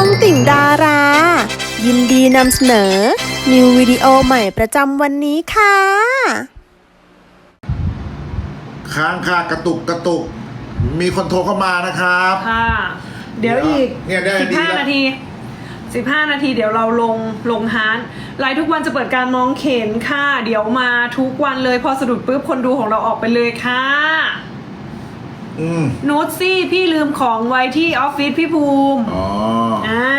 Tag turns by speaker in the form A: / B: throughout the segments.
A: องติ่งดารา ยินดีนำเสนอ นิววิดีโอใหม่ประจำวันนี้ค่ะ
B: ค้างค่ากระตุกกระตุก มีคนโทรเข้ามานะครับ
C: ค่ะ เดี๋ยวอีก
B: เนี่ยได้
C: สิบ
B: ดี
C: ห้า
B: แล้ว
C: นาทีสิบห้านาทีเดี๋ยวเราลงลงฮาร์ดไลฟ์ทุกวันจะเปิดการมองเข็นค่ะ เดี๋ยวมาทุกวันเลยพอสะดุดปุ๊บคนดูของเราออกไปเลยค่ะ
B: อืม
C: นูตซี่พี่ลืมของไว้ที่ออฟฟิศพี่ภูมิ
B: อ๋อ
C: อ่า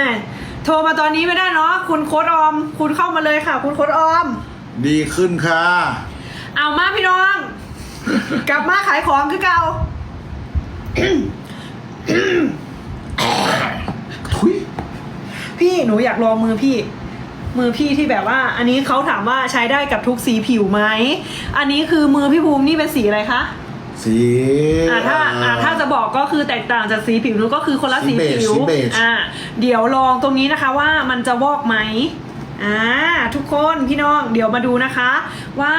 C: โทรมาตอนนี้ไม่ได้เนาะคุณโค้ดออม คุณเข้ามาเลยค่ะ คุณโค้ดออม
B: ดีขึ้นค่ะ
C: เอามาพี่น้อง กลับมาขายของคือเก่า
B: ทุย
C: พี่หนูอยากลองมือพี่ มือพี่ที่แบบว่า อันนี้เขาถามว่าใช้ได้กับทุกสีผิวไหม อันนี้คือมือพี่ภูมินี่เป็นสีอะไรคะ
B: สี
C: อ่าถ้าอ่าถ้าจะบอกก็คือแตกต่างจากสีผิวนู้นก็คือคนละสี
B: สีเบจ
C: ผิว
B: สีเบจ
C: อ่าเดี๋ยวลองตรงนี้นะคะว่ามันจะวอกไหมอ่าทุกคนพี่น้องเดี๋ยวมาดูนะคะว่า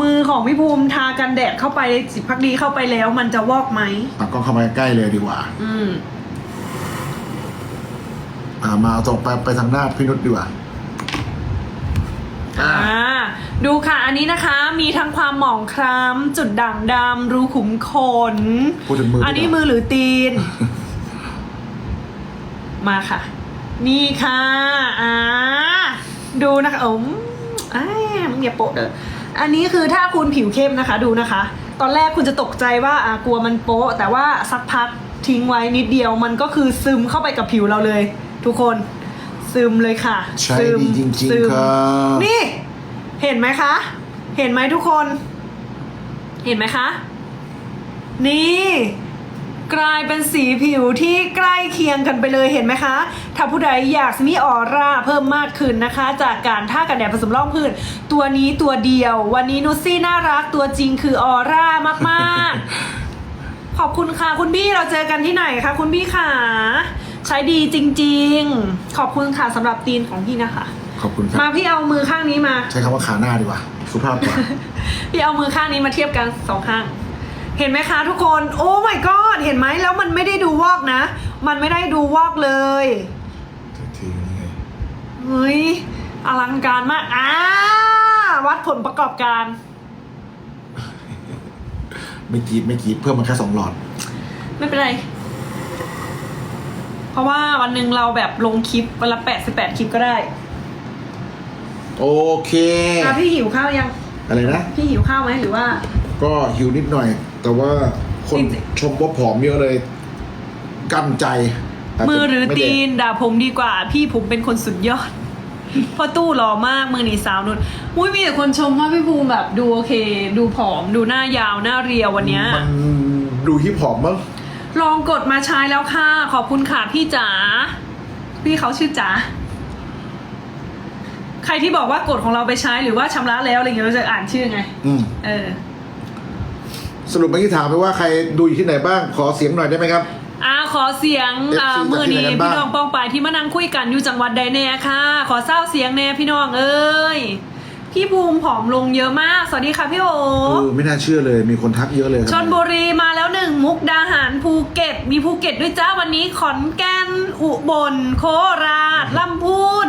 C: มือของพี่ภูมิทากันแดดเข้าไปสิบพักดีเข้าไปแล้ว มันจะวอกไหม
B: อะก็เข้ามาใกล้เลยดีกว่า
C: อืม
B: อ่ามาเอาตรงไปไปทางหน้าพี่นุชดีกว่าอ่า
C: อ่า ดูค่ะอันนี้นะคะมีทั้งความหมองคล้ำจุดด่างดำรูขุมขน
B: พูดถึงมือ
C: อั
B: อั
C: นนี้มือหรือตีน มาค่ะ นี่ค่ะอ่าดูนะคะอืมอ้ายมึงอย่าโปะเด้ออันนี้คือถ้าคุณผิวเข้มนะคะ ดูนะคะ ตอนแรกคุณจะตกใจว่าอ่ากลัวมันโป๊ะแต่ว่าสักพักทิ้งไว้นิดเดียว มันก็คือซึมเข้าไปกับผิวเราเลย ทุกคน ซึมเลยค่ะ
B: ใช้
C: ซึม
B: ดีจริง
C: ซึ
B: ๆ
C: ม
B: ครับ
C: นี่ เห็นไหมคะ เห็นไหมทุกคน เห็นไหมคะ นี่ กลายเป็นสีผิวที่ใกล้เคียงกันไปเลยเห็นไหมคะ ถ้าผู้ใดอยากมีออร่าเพิ่มมากขึ้นนะคะ จากการท่ากันแดดผสมร่องพืชตัวนี้ตัวเดียว วันนี้นุชซี่น่ารักตัวจริงคือออร่ามากๆ ขอบคุณค่ะคุณบี้เราเจอกันที่ไหนคะคุณบี้ค่ะใช้ดีจริง ๆ ขอบคุณค่ะสำหรับตีนของพี่นะคะ
B: ขอบคุณครับ
C: มาพี่เอามือข้างนี้มา
B: ใช้คำว่าขาหน้าดีกว่า สุภาพกว่า
C: พี่เอามือข้างนี้มาเทียบกันสองข้าง เห็นไหมคะทุกคน โอ้ my god เห็นไหมแล้วมันไม่ได้ดูวอกนะ มันไม่ได้ดูวอกเลย
B: ทีนี้ไง
C: เฮ้ยอลังการมากอ่าวัดผลประกอบการ
B: ไม่กรีดไม่กรีดเพิ่มมาแค่สองหลอด
C: ไม่เป็นไร เพราะว่าวันหนึ่งเราแบบลงคลิปวันละแปดสิบแปดคลิปก็ได้
B: โอเค
C: อะพี่หิวข้าวยัง
B: อะไรนะ
C: พี่หิวข้าวไหมหรือว่า
B: ก็หิวนิดหน่อย แต่ว่าคน
C: จริง
B: ชมว่าผอมเยอะเลยกั้นใจาจจะ
C: มือหรือ
B: ไได้
C: ตีนด่าผมดีกว่า พี่ผมเป็นคนสุดยอดเพอตู้หล่อมากมือหนีสาวนุ่นอุ้ยมีแต่คนชมว่าพี่ภูมิแบบดูโอเค ดูผอมดูหน้ายาวหน้าเรียววันเนี้ย
B: มันดูฮิปฮอปมั้ง
C: ลองกดมาใช้แล้วค่ะ ขอบคุณค่ะพี่จ๋าพี่เขาชื่อจ๋า ใครที่บอกว่ากดของเราไปใช้หรือว่าชำระแล้วอะไรเงี้ยเราจะอ่านชื่อไง
B: อืม
C: เออ
B: สรุปเมื่อกี้ถามไปว่าใครดูอยู่ที่ไหนบ้าง ขอเสียงหน่อยได้ไหมครับ
C: อ่าขอเสียง
B: FC
C: อ่ามือนี้
B: จากที่ไหนกันบ้าง
C: พี่น้องป้องไปายที่มานั่งคุยกันอยู่จังหวัดใดแน่ค่ะ ขอเศร้าเสียงแน่พี่น้องเอ้ยพี่ภูมิผอมลงเยอะมาก สวัสดีค่ะพี่โอ
B: เออไม่น่าเชื่อเลยมีคนทักเยอะเลยครับ
C: ชนบุรีมาแล้วหนึ่งมุกดาหารภูเก็ต มีภูเก็ตด้วยจ้าวันนี้ขอนแก่นอุบลโคราชลำพูน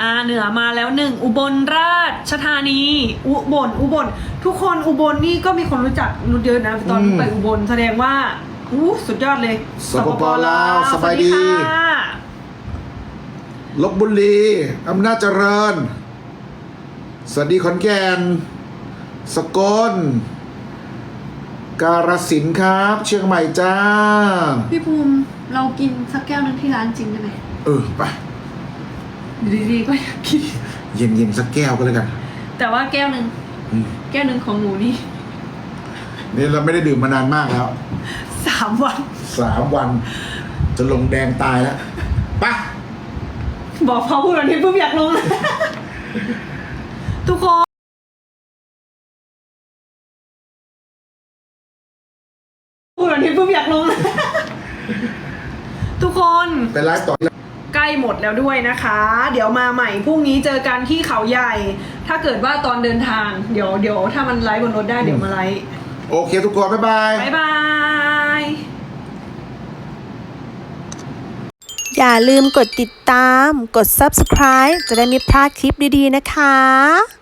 C: อ่าเหนือมาแล้วหนึ่งอุบลราชธานี อุบลอุบล ทุกคนอุบลนี่ก็มีคนรู้จักนุชเยอะนะตอนไปอุบลแสดงว่าอู้สุดยอดเลย
B: สปปลาวสบายดี
C: สวัสค่ะ
B: ลบบุรีอำนาจเจริญ สวัสดีขอนแก่น สกล การสินธุ์ครับ เชียงใหม่จ้า
D: พี่ภูมิเรากินสักแก้วนึงที่ร้านจริงได้ไหม
B: เออ ไป
D: อยู่ดีๆก็อยากกิน
B: เย็นๆสักแก้วก็แล้วกัน
C: แต่ว่าแก้วหนึ่ง
B: อืม
C: แก้วหนึ่งของหนูนี่
B: นี่เราไม่ได้ดื่มมานานมากแล้ว
C: สามวัน
B: สามวันจะลงแดงตายแล้วไปะ
C: บอกพอพูดวันนี้ปุ๊บอยากลงทุกคนพูดวันนี้ปุ๊บอยากลงทุกคน
B: ไปไลฟ์ต่อ
C: ใกล้หมดแล้วด้วยนะคะ เดี๋ยวมาใหม่พรุ่งนี้เจอกันที่เขาใหญ่ ถ้าเกิดว่าตอนเดินทาง เดี๋ยวเดี๋ยวถ้ามันไลฟ์บนรถได้เดี๋ยวมาไลฟ์
B: โอเคทุกคน บ๊ายบาย
C: บ๊ายบาย
A: อย่าลืมกดติดตาม กด subscribe จะได้ไม่พลาดคลิปดีๆนะคะ